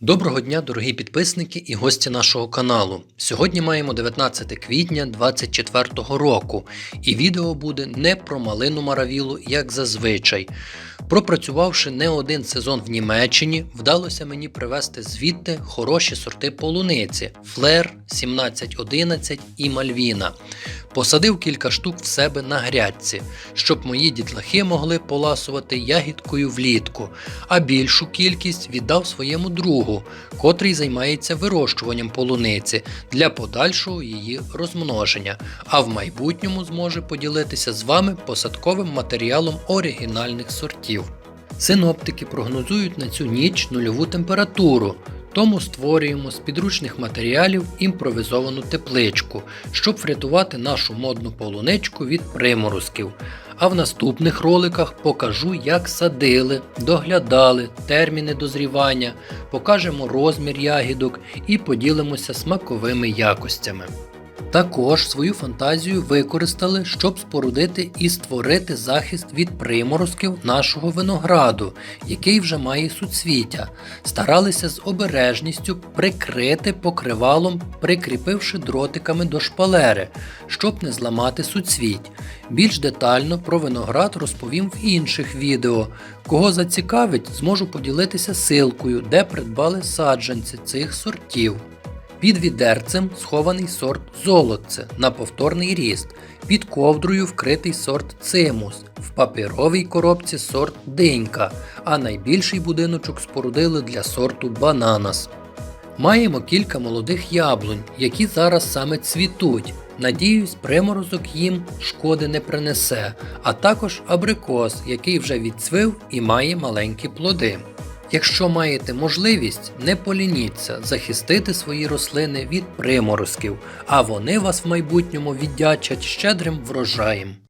Доброго дня, дорогі підписники і гості нашого каналу. Сьогодні маємо 19 квітня 2024 року, і відео буде не про малину маравілу, як зазвичай. Пропрацювавши не один сезон в Німеччині, вдалося мені привезти звідти хороші сорти полуниці Флер, 1711 і Мальвіна. Посадив кілька штук в себе на грядці, щоб мої дітлахи могли поласувати ягідкою влітку, а більшу кількість віддав своєму другу, котрий займається вирощуванням полуниці для подальшого її розмноження, а в майбутньому зможе поділитися з вами посадковим матеріалом оригінальних сортів. Синоптики прогнозують на цю ніч нульову температуру, тому створюємо з підручних матеріалів імпровізовану тепличку, щоб врятувати нашу модну полуничку від приморозків. А в наступних роликах покажу, як садили, доглядали, терміни дозрівання, покажемо розмір ягідок і поділимося смаковими якостями. Також свою фантазію використали, щоб спорудити і створити захист від приморозків нашого винограду, який вже має суцвіття. Старалися з обережністю прикрити покривалом, прикріпивши дротиками до шпалери, щоб не зламати суцвіть. Більш детально про виноград розповім в інших відео. Кого зацікавить, зможу поділитися силкою, де придбали саджанці цих сортів. Під відерцем схований сорт золотце на повторний ріст, під ковдрою вкритий сорт цимус, в паперовій коробці сорт динька, а найбільший будиночок спорудили для сорту бананас. Маємо кілька молодих яблунь, які зараз саме цвітуть. Надіюсь, приморозок їм шкоди не принесе, а також абрикос, який вже відцвив і має маленькі плоди. Якщо маєте можливість, не полініться захистити свої рослини від приморозків, а вони вас в майбутньому віддячать щедрим врожаєм.